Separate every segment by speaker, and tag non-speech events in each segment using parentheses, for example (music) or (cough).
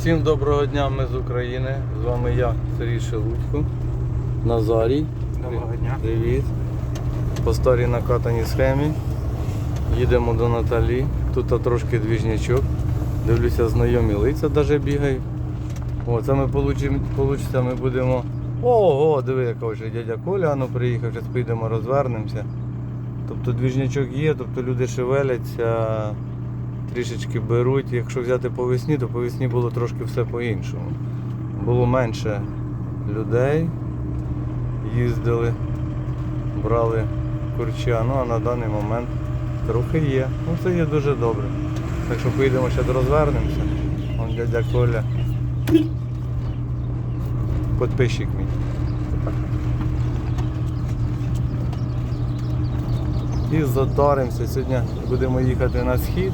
Speaker 1: Всім доброго дня, ми з України. З вами я, Сергій Шелудько, Назарій.
Speaker 2: Доброго дня.
Speaker 1: Привіт. По старій накатаній схемі. Їдемо до Наталі. Тут трошки двіжнячок. Дивлюся, знайомі лиця навіть бігають. О, це ми получимо, ми будемо. Ого, диви, яка вже дядя Коля ну, приїхав, зараз поїдемо, розвернемося. Тобто двіжнячок є, тобто люди шевеляться, трішечки беруть. Якщо взяти по весні, то по весні було трошки все по-іншому. Було менше людей, їздили, брали курча, ну а на даний момент трохи є. Ну це є дуже добре. Так що поїдемо ще розвернемося. Вон дядя Коля. Подписчик мій. І затаримося. Сьогодні будемо їхати на схід.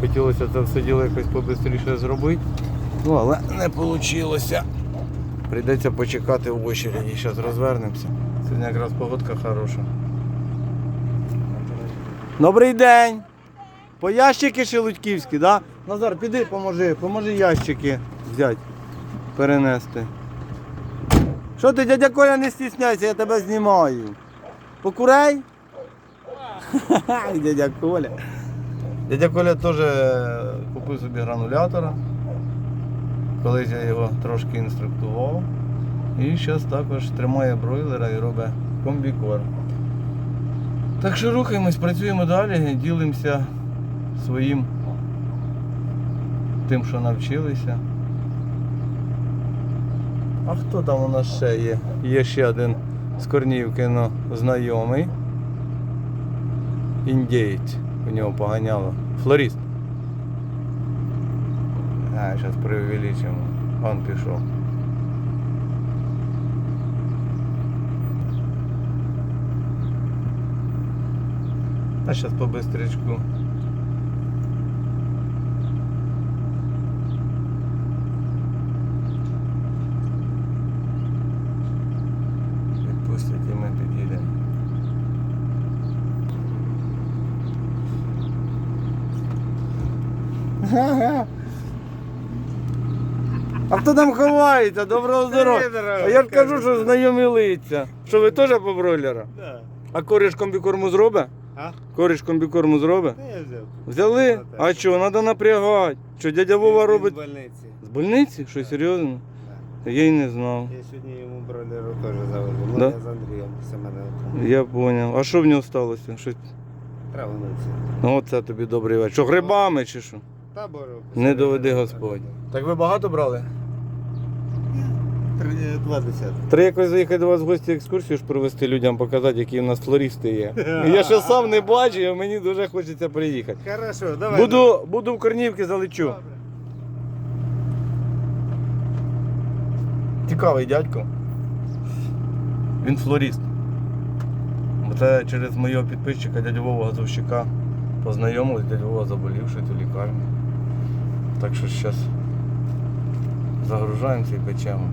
Speaker 1: Хотілося це все діло якось побистріше зробити. Ну, але не вийшло. Прийдеться почекати в очереді. Зараз розвернемося. Сьогодні якраз погодка хороша. Добрий день! По ящики шелудьківські, да? Назар, піди, поможи, поможи ящики взяти, перенести. Що ти, дядя Коля, не стісняйся, я тебе знімаю. Покурей? (laughs) Дядя Коля. Дядя Коля теж купив собі гранулятора. Колись я його трошки інструктував. І зараз також тримає бройлера і робить комбікорм. Так що рухаємось, працюємо далі, ділимося своїм тим, що навчилися. А хто там у нас ще є? Є ще один з Корнівки, ну, знайомий. Індієць. У нього поганяло. Флорист. А, зараз преувеличимо. Он пішов. А зараз по бистрячку. А хто там ховається? Доброго здоров'я! А я ж кажу, що знайомі лиця. Що ви теж по бройлера?
Speaker 2: Да.
Speaker 1: А коріш комбікорму зробить?
Speaker 2: А?
Speaker 1: Коріш комбікорму зробить?
Speaker 2: Та я взяв.
Speaker 1: Взяли?
Speaker 2: Так.
Speaker 1: А що, треба напрягати. Що дядя Вова робить
Speaker 2: з больниці.
Speaker 1: з больниці? Що серйозно? Я й не знав.
Speaker 2: Я сьогодні йому бройлеру теж завезу. Ну,
Speaker 1: Да?
Speaker 2: я з Андрієм Семененком.
Speaker 1: Я зрозумів. А що в нього сталося? Щось...
Speaker 2: Травниці.
Speaker 1: Ну оце тобі добрий вечір. Що грибами чи що?
Speaker 2: Та бору.
Speaker 1: Не доведи Господь. Так ви багато брали?
Speaker 2: Три, два десятки.
Speaker 1: Треба якось заїхати до вас в гості екскурсію ж провести людям, показати, які в нас флористи є. Я ще сам не бачу, і мені дуже хочеться приїхати.
Speaker 2: Хорошо, давай.
Speaker 1: Буду, буду в Корнівки залечу.
Speaker 2: Добре.
Speaker 1: Цікавий дядько. Він флорист. Бо Це через моєго підписчика дядю Вову Газовщика познайомились, дядя Вова заболівши у лікарні. Так що зараз загружаємося і печемо.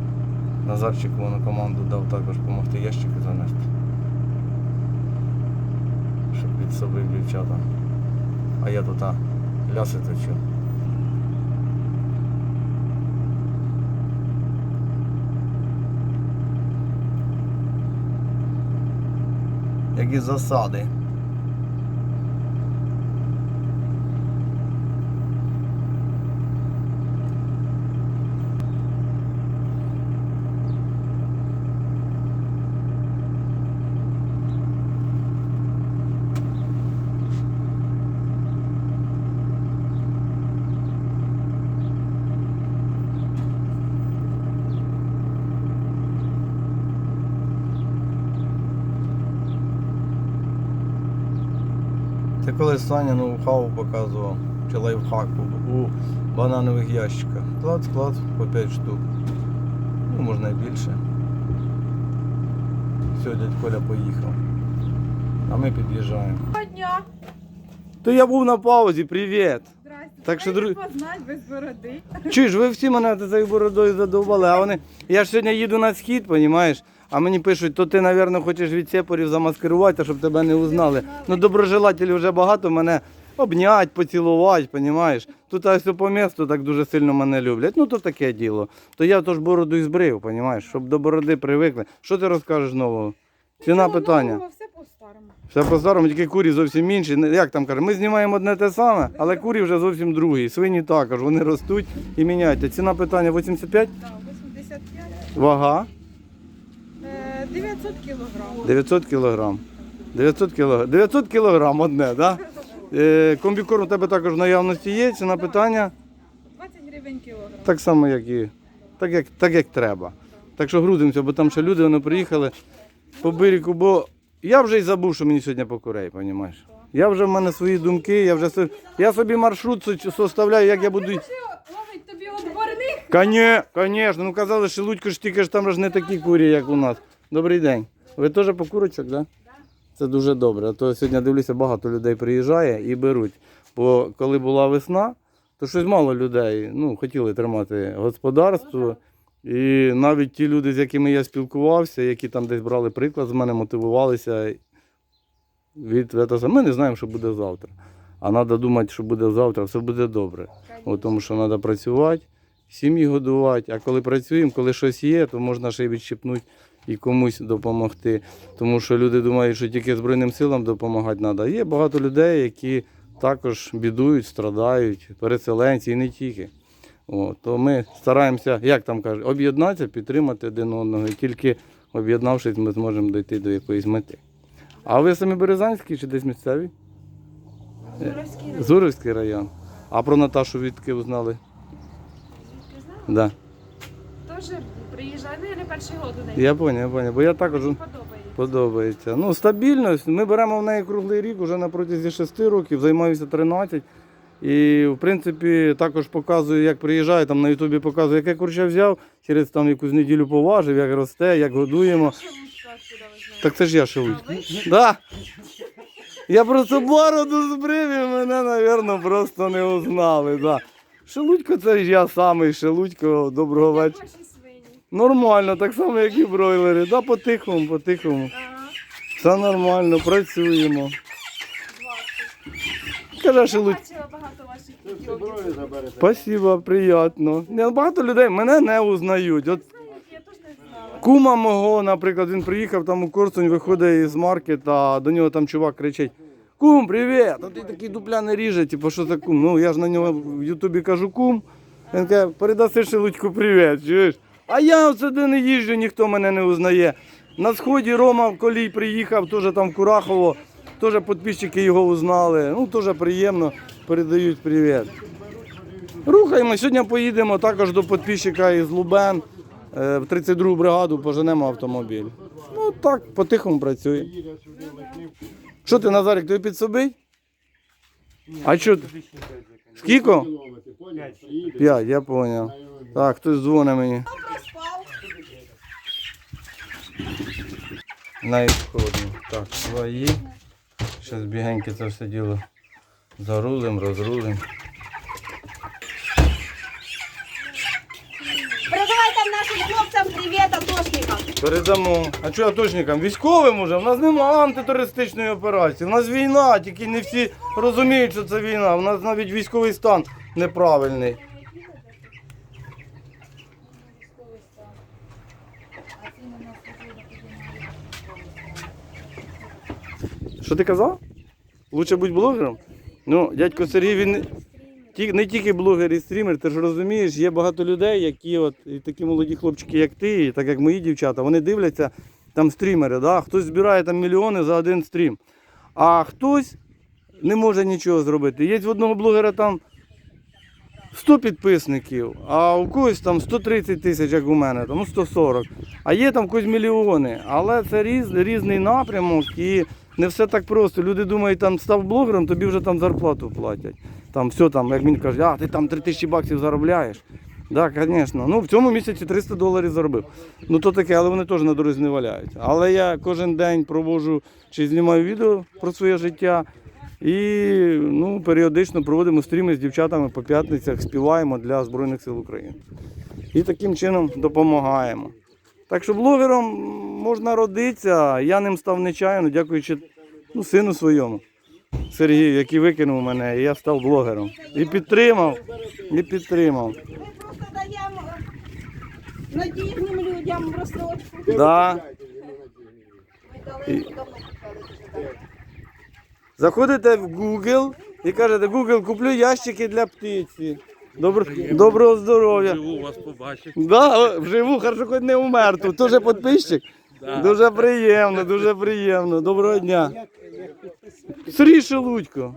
Speaker 1: Назарчик на команду дав також допомогти ящики занести. Щоб під собою дівчата. А я тут а, ляси точу. Як і засади. Це коли Саня ноу-хау показував, чи лайфхак у у бананових ящиках. Клад, склад по 5 штук. Ну, можна і більше. Все, дядь Коля поїхав. А ми під'їжджаємо.
Speaker 3: Доброго дня.
Speaker 1: То я був на паузі, привіт.
Speaker 3: Здрасте.
Speaker 1: Так що,
Speaker 3: Дайте познать без бороди.
Speaker 1: Чуєш, ви всі мене цією бородою задовбали, а вони. Я ж сьогодні їду на схід, розумієш? А мені пишуть, то ти, мабуть, хочеш від сепарів замаскирувати, щоб тебе не узнали. Ну, доброжелателів вже багато, мене обнять, поцілувати, понімаєш? Тут ось по місту так дуже сильно мене люблять. Ну то таке діло. То я тож бороду і збрив, понімаєш, щоб до бороди привикли. Що ти розкажеш нового? Ціна питання.
Speaker 3: Все по-старому.
Speaker 1: Все по-старому, тільки курі зовсім інші. Як там кажуть, ми знімаємо одне те саме, але курі вже зовсім другі. Свині також, вони ростуть і міняються. Ціна питання 85,
Speaker 3: Да, 85.
Speaker 1: вага
Speaker 3: 900 кілограм.
Speaker 1: 900 кілограм. 900 кілограм. 900 кілограм одне, так? Да? Е, комбікорм у тебе також в наявності є, ціна питання
Speaker 3: 20 гривень кілограм.
Speaker 1: так само, як і так, як, так, як треба. Так що грузимося, бо там ще люди вони приїхали по берегу, бо я вже й забув, що мені сьогодні по курей, розумієш? Я вже в мене свої думки, я вже со- я собі маршрут со- составляю, як я буду.
Speaker 3: Ловить тобі отборних.
Speaker 1: Коні, звісно, ну казали, що Лудько ж тільки ж там ж не такі курі, як у нас. Добрий день. Ви теж по курочок, так? Да? Це дуже добре. А то сьогодні дивлюся, багато людей приїжджає і беруть. Бо коли була весна, то щось мало людей ну, хотіли тримати господарство. І навіть ті люди, з якими я спілкувався, які там десь брали приклад з мене, мотивувалися від этого. Ми не знаємо, що буде завтра. А треба думати, що буде завтра, все буде добре. О, тому що треба працювати, сім'ї годувати. А коли працюємо, коли щось є, то можна ще й відщипнути і комусь допомогти. Тому що люди думають, що тільки Збройним силам допомагати треба. Є багато людей, які також бідують, страдають, переселенці і не тільки. О, то ми стараємося, як там кажуть, об'єднатися, підтримати один одного. І тільки об'єднавшись, ми зможемо дійти до якоїсь мети. А ви самі Березанські чи десь місцеві?
Speaker 3: Зуровський район.
Speaker 1: Зуровський район. А про Наташу відки узнали? Да.
Speaker 3: Теж приїжджає, ну я не перший год у неї.
Speaker 1: Я поняв, я поняв. Бо я також
Speaker 3: Подобається.
Speaker 1: подобається. Ну, стабільність. Ми беремо в неї круглий рік, вже на протязі 6 років, займаюся 13. І, в принципі, також показую, як приїжджаю, там на Ютубі показую, яке курча взяв, через там якусь неділю поважив, як росте, як годуємо. Так це ж я шелудько. Да. Я просто бороду збрив і мене, мабуть, просто не узнали. Да. Шелудько це ж я самий Шелудько, доброго вечора. Нормально, так само, як і бройлери. Да, по-тихому, по-тихому.
Speaker 3: Ага,
Speaker 1: Все нормально, працюємо.
Speaker 3: 20.
Speaker 1: Каже
Speaker 3: Я
Speaker 1: Шелудь.
Speaker 3: бачила багато ваших відео.
Speaker 1: Спасибо, приємно. Не, Багато людей мене не узнають. От
Speaker 3: я теж не знала.
Speaker 1: Кума мого, наприклад, він приїхав там у Корсунь, виходить із маркета, до нього там чувак кричить: Кум, привіт! А ти такий дупля не ріже, типу, що за кум? Ну я ж на нього в Ютубі кажу кум. Він каже, передаси Шелудьку привіт, чуєш? А я де не їжджу, ніхто мене не узнає. На сході Рома в колій приїхав, теж там в Курахово, теж підписчики його узнали. Ну, теж приємно, передають привіт. Рухаємо. Сьогодні поїдемо також до підписчика із Лубен. е, В 32-гу бригаду поженемо автомобіль. Ну так, по-тихому працює. Що ти, Назарик, тобі підсобить? А що? ти? Скільки? П'ять, я зрозумів. Так, хтось дзвонить мені. На ісходні. Так, свої. Зараз бігеньки це все діло зарулим, розрулим.
Speaker 4: Передавай там нашим хлопцям привіт атошникам.
Speaker 1: Передамо. А чого атошникам? Військовим уже? У нас немає антитерористичної операції. У нас війна, тільки не всі розуміють, що це війна. У нас навіть військовий стан неправильний. Що ти казав? Лучше бути блогером? Ну, дядько Сергій, він не- тільки блогер і стрімер, ти ж розумієш, є багато людей, які от і такі молоді хлопчики, як ти, і так як мої дівчата, вони дивляться там стрімери, да? хтось збирає там мільйони за один стрім, а хтось не може нічого зробити. Є в одного блогера там 100 підписників, а у когось там 130 тисяч, як у мене, там, ну 140. А є там когось мільйони. Але це різ, різний напрямок і не все так просто. Люди думають, там став блогером, тобі вже там зарплату платять. Там все там, як мені кажуть, а ти там 3 тисячі баксів заробляєш. Так, да, звісно. Ну, в цьому місяці 300 доларів заробив. Ну то таке, але вони теж на дорозі не валяються. Але я кожен день проводжу чи знімаю відео про своє життя. І ну, періодично проводимо стріми з дівчатами по п'ятницях, співаємо для Збройних сил України. І таким чином допомагаємо. Так що блогером можна родитися, я ним став нечайно, дякуючи ну, сину своєму. Сергію, який викинув мене, і я став блогером. І підтримав, і підтримав.
Speaker 4: Ми просто даємо е, надійним людям розсрочку.
Speaker 1: Да. Заходите в Google і кажете, Google, куплю ящики для птиці. Добро, доброго здоров'я.
Speaker 5: Живу вас побачив.
Speaker 1: Да, вживу, хорошо, хоч не умер. Тут теж підписчик. Дуже приємно, дуже приємно. Доброго дня. Сергій Шелудько.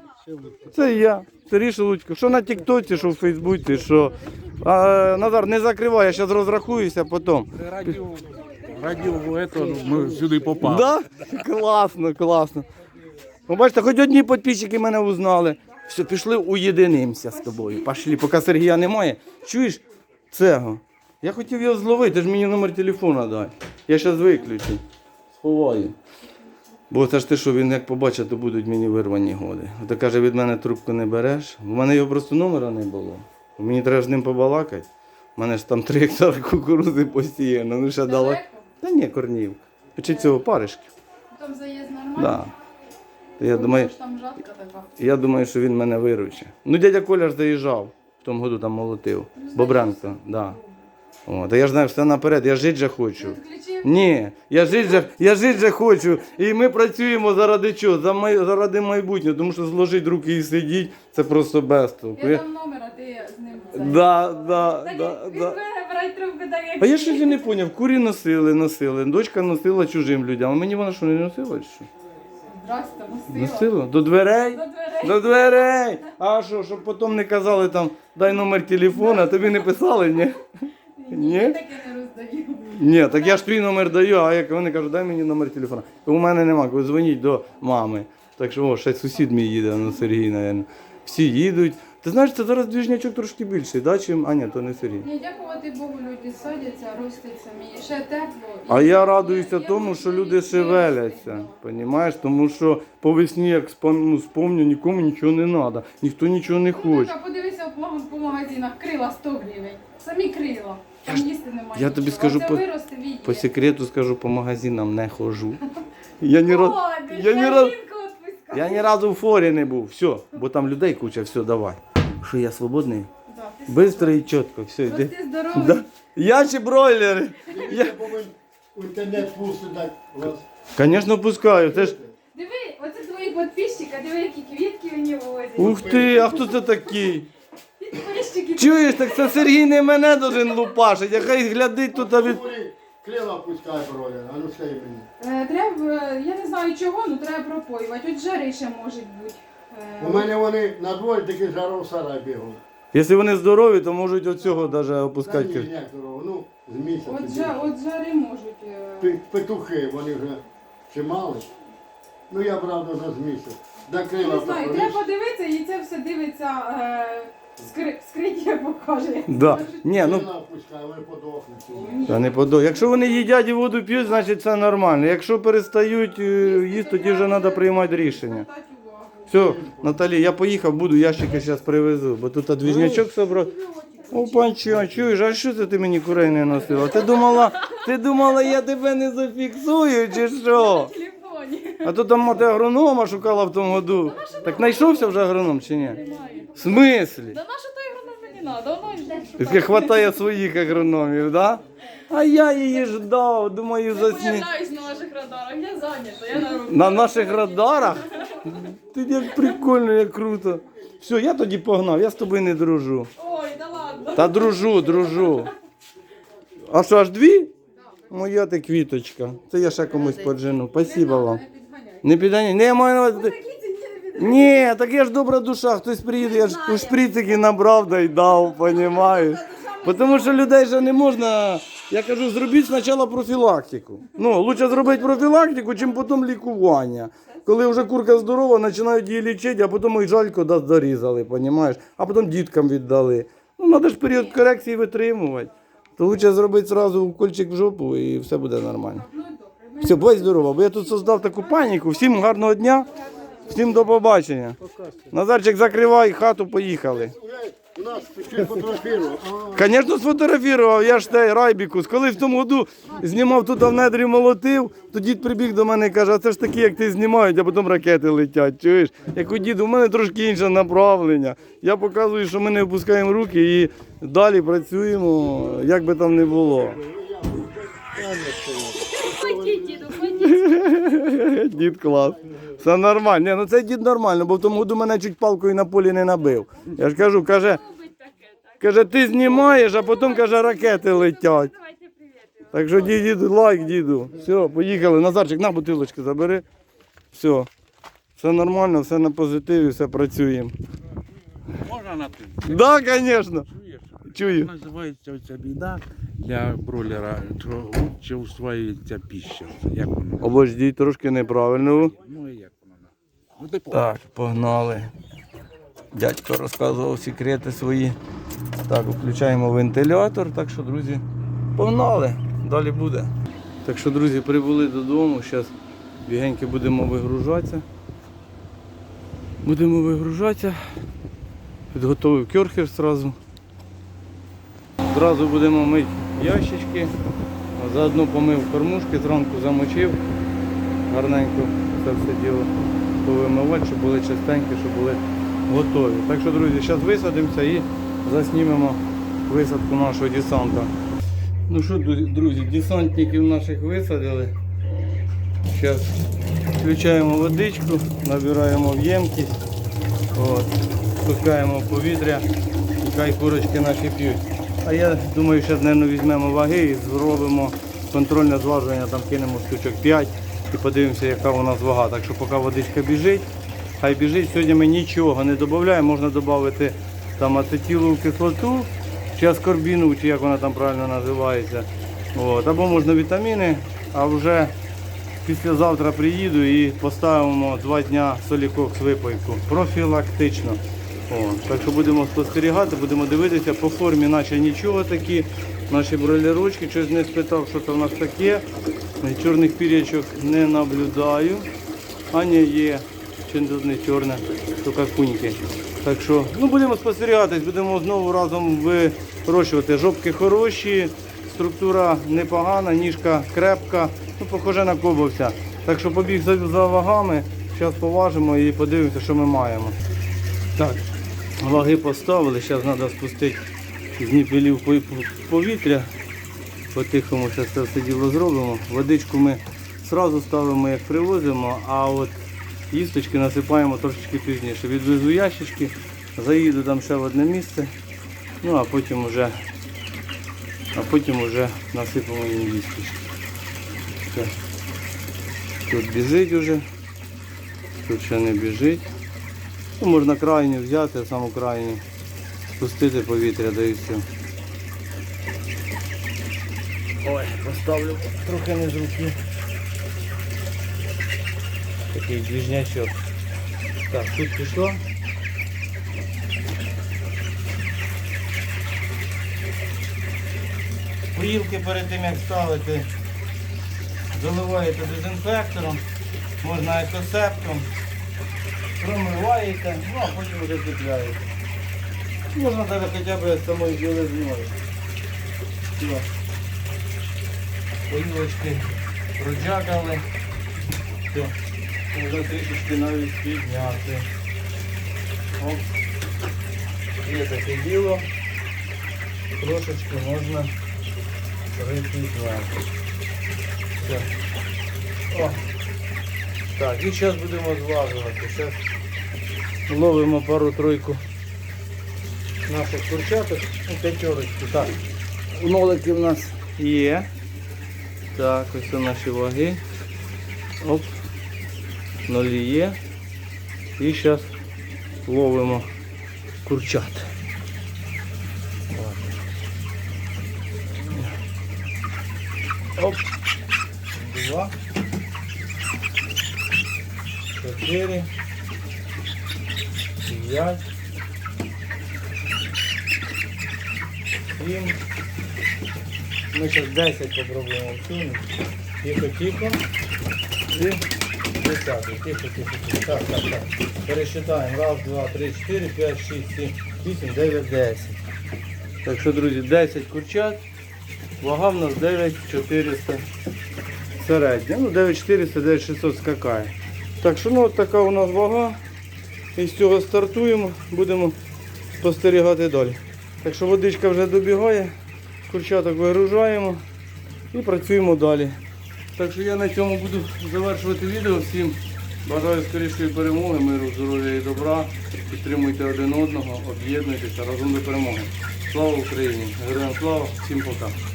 Speaker 1: Це я. Сергій Шелудько. Що на Тіктоці, що в Фейсбуці, що. А, Назар, не закривай, я зараз розрахуюся потім.
Speaker 5: Радіо, этого, ну, ми сюди попали.
Speaker 1: Да? Класно, класно. Ну, бачите, хоч одні підписчики мене узнали. Все, пішли уєдинимося з тобою. Пішли, поки Сергія немає. Чуєш цього? Я хотів його зловити, ти ж мені номер телефона дай. Я зараз виключу. Сховаю. Бо це ж ти що, він як побачить, то будуть мені вирвані годи. Ото каже, від мене трубку не береш. У мене його просто номера не було. Мені треба з ним побалакати. У мене ж там три гектари кукурузи посіяно. Ну ще дала. Та ні, корнівка. Чи цього паришки.
Speaker 6: Там заїзд нормально?
Speaker 1: Да. То Я думаю,
Speaker 6: Ж там жатка така.
Speaker 1: я думаю, що він мене виручить. Ну, дядя Коля ж заїжджав, в тому году там молотив. Бобренко, да. О, та я ж знаю все наперед, я жити же хочу. Ні, я жити же, я жити же хочу. І ми працюємо заради чого? За май, заради майбутнього, тому що зложити руки і сидіть, це просто безтолку.
Speaker 6: Я
Speaker 1: Я...
Speaker 6: дам номер, а ти з ним це.
Speaker 1: Да, да,
Speaker 6: Так,
Speaker 1: да,
Speaker 6: він
Speaker 1: да.
Speaker 6: бере, трубку, так як.
Speaker 1: А я щось і не зрозумів, курі носили, носили, дочка носила чужим людям, а мені вона що не носила чи що?
Speaker 6: Здрасте, носила.
Speaker 1: До дверей?
Speaker 6: До дверей.
Speaker 1: До дверей. А що, щоб потім не казали там, дай номер телефона, тобі не писали, ні? Ні?
Speaker 6: Я таке не роздаю.
Speaker 1: Ні, так я ж твій номер даю, а як вони кажуть, дай мені номер телефона. У мене нема, дзвоніть до мами. Так що, о, ще сусід мій їде, ну Сергій, мабуть. Всі їдуть. Ти знаєш, це зараз двіжнячок трошки більший, да, чим. А ні, то не Сергій.
Speaker 6: Ні, дякувати Богу, люди садяться, ростять самі. Ще тепло.
Speaker 1: А я радуюся тому, що люди шевеляться. Понімаєш? Тому що по весні, як спом- ну, спомню, нікому нічого не треба, ніхто нічого не
Speaker 6: Ну,
Speaker 1: хоче.
Speaker 6: так, подивися по, по магазинах, крила 100 гривень. Самі крила. Там їсти немає.
Speaker 1: я тобі
Speaker 6: нічого.
Speaker 1: скажу
Speaker 6: А це
Speaker 1: по-
Speaker 6: виросте.
Speaker 1: По секрету скажу, по магазинам не хожу. (laughs) Я ні, раз, я ні раз- я ні разу в форі не був. Все, бо там людей куча, все, давай. Що я свободний?
Speaker 6: Да, ти
Speaker 1: Бистро і чітко, все,
Speaker 6: здоровий.
Speaker 1: Да. Я чи бройлери? Я,
Speaker 7: Я інтернет пустити
Speaker 1: звісно, пускаю. Це ж.
Speaker 6: Диви, оце твої підписчики, диви, які квітки вони возять.
Speaker 1: Ух ти, а хто це такий?
Speaker 6: Підписчики.
Speaker 1: Чуєш, так це Сергій не мене должен лупашить, а хай глядить тут а від.
Speaker 7: Вони пускай броля, а ну скажи мені.
Speaker 6: Е, Треба, я не знаю чого, але треба пропоювати. От жари ще можуть бути. Е,
Speaker 7: У мене вони на дворі такі жаров сарай бігали.
Speaker 1: Якщо вони здорові, то можуть оцього навіть
Speaker 7: Та
Speaker 1: опускати.
Speaker 7: ні, дорого, ну, з місяця.
Speaker 6: От, жа, от жари можуть. е,
Speaker 7: Пе- Петухи, вони вже чимали. Ну я правда вже з місяць. До крила
Speaker 6: Не знаю, треба дивитися і це все дивиться. Е, скри, скриття покаже.
Speaker 1: Да. Ні, ну
Speaker 7: Крила пускай, вони подохнуть.
Speaker 1: Та не подо. Якщо вони їдять і воду п'ють, значить це нормально. Якщо перестають е, їсти, тоді вже треба приймати рішення.
Speaker 6: Увагу.
Speaker 1: Все, Наталі, я поїхав, буду ящики зараз привезу, бо тут двіжнячок собрав. О, панчо, чуєш, а що це ти мені курей не носила? Ти думала, ти думала, я тебе не зафіксую чи що? А то там мати агронома шукала в тому году. Так знайшовся вже агроном чи ні? В смислі?
Speaker 6: Да на що той гроном мені надо? Воно
Speaker 1: хватає своїх агрономів, да? А я її ждав, думаю,
Speaker 6: Я
Speaker 1: засні.
Speaker 6: появляюсь на ваших радарах, я зайнята, я на.
Speaker 1: На наших радарах? (laughs) Ти як прикольно, як круто. Все, я тоді погнав, я з тобою не дружу.
Speaker 6: Ой, да ладно.
Speaker 1: Та дружу, дружу. А що, аж дві? Моя ти квіточка. Це я ще комусь поджену. Спасибо вам.
Speaker 6: Не підганяй.
Speaker 1: Не я маю на увазі-. Ні, так я ж добра душа, хтось приїде, я ж у шприцики набрав да й дав, понімаєш? Тому що людей же не можна. Я кажу, зробіть спочатку профілактику. Ну, лучше зробити профілактику, чим потім лікування. Коли вже курка здорова, починають її лічити, а потім їх жалько да, дорізали, понімаєш? А потім діткам віддали. Ну, треба ж період корекції витримувати. То лучше зробити одразу укольчик в жопу і все буде нормально.
Speaker 6: Ну.
Speaker 1: Все, будь здорова, бо я тут создав таку паніку. Всім гарного дня, всім до побачення. Назарчик, закривай хату, поїхали.
Speaker 7: Нас фотографував.
Speaker 1: Звісно, сфотографував, я ж те Райбікус. Коли в тому году знімав тут в недрі молотив, то дід прибіг до мене і каже, а це ж такі, як ти знімають, а потім ракети летять. Чуєш? Як у діду, у мене трошки інше направлення. Я показую, що ми не опускаємо руки і далі працюємо, як би там не було. (laughs) Дід клас. Все нормально. Ні, ну це дід нормально, бо в тому году мене чуть палкою на полі не набив. Я ж кажу, каже, каже, ти знімаєш, а потім каже, ракети летять. Так що дід, дід, лайк, діду. Все, поїхали. Назарчик, на бутилочки забери. Все. Все нормально, все на позитиві, все працюємо.
Speaker 5: Можна на ти?
Speaker 1: Так, да, звісно. Чую.
Speaker 5: Називається оця біда для бройлера, що лучше усвоюється піща. Як воно?
Speaker 1: Обождіть трошки неправильно.
Speaker 5: Ну і як воно? Ну ти
Speaker 1: Так, погнали. Дядько розказував секрети свої. Так, включаємо вентилятор. Так що, друзі, погнали. Далі буде. Так що, друзі, прибули додому. Зараз бігеньки будемо вигружатися. Будемо вигружатися. Підготовив кьорхер одразу. Зразу будемо мити ящички. Заодно помив кормушки, зранку замочив гарненько це все діло повимивати, щоб були чистенькі, щоб були готові. Так що, друзі, зараз висадимося і заснімемо висадку нашого десанта. Ну що, друзі- десантників наших висадили. Зараз включаємо водичку, набираємо в ємкість, от, спускаємо повітря хай курочки наші п'ють. А я думаю, що мабуть, візьмемо ваги і зробимо контрольне зважування, там кинемо штучок 5 і подивимося, яка у нас вага. Так що поки водичка біжить, хай біжить. Сьогодні ми нічого не додаємо, можна додати там ацетилову кислоту, чи аскорбіну, чи як вона там правильно називається. От. Або можна вітаміни, а вже післязавтра приїду і поставимо два дня солікокс випойку. Профілактично. О, так що будемо спостерігати, будемо дивитися по формі, наче нічого такі. Наші бройлерочки, щось не спитав, що це в нас таке. Чорних пірячок не наблюдаю. Аня є, чи не чорне, то какуньки. Так що ну, будемо спостерігатись, будемо знову разом вирощувати. Жопки хороші, структура непогана, ніжка крепка, ну, похоже на кобовця. Так що побіг за, за вагами, зараз поважимо і подивимося, що ми маємо. Так, ваги поставили, зараз треба спустити з ніпелів по- по- повітря. По-тихому зараз це все діло зробимо. Водичку ми одразу ставимо, як привозимо, а от їсточки насипаємо трошечки пізніше. Відвезу ящички, заїду там ще в одне місце, ну а потім вже, а потім вже насипемо їм їсточки. Все. Тут біжить уже, тут ще не біжить. Ну, можна крайню взяти, саму крайню, спустити повітря, да і все. Ой, поставлю трохи не з руки. Такий двіжнячок. Так, тут пішло. Поїлки перед тим як ставити, заливаєте дезінфектором, можна екосептом, промиваєте, ну а потім вже цепляєте. Можна навіть хоча б з самої білизною. Все. Проджакали. Все. Можна трішечки навіть підняти. Оп. Є таке діло. Трошечки можна припідняти. Все. О. Так, і зараз будемо зважувати. Зараз ловимо пару-тройку наших курчаток. Ну, п'ятерочку. Так. Нолики в нас є. Так, ось це наші ваги. Оп. Нолі є. І зараз ловимо курчат. Оп. Два. Чотири. П'ять. Сім. Ми зараз 10 попробуємо всунути. Тихо, тихо. І десятий. Тихо, тихо, тихо. Так, так, так. Пересчитаємо. Раз, два, три, чотири, п'ять, шість, сім, вісім, дев'ять, десять. Так що, друзі, 10 курчат. Вага в нас 9400 середня. Ну, 9400, 9600 скакає. Так що, ну, от така у нас вага. І з цього стартуємо, будемо спостерігати далі. Так що водичка вже добігає, курчаток вигружаємо і працюємо далі. Так що я на цьому буду завершувати відео. Всім бажаю скорішої перемоги, миру, здоров'я і добра. Підтримуйте один одного, об'єднуйтеся разом до перемоги. Слава Україні! Героям слава, всім пока!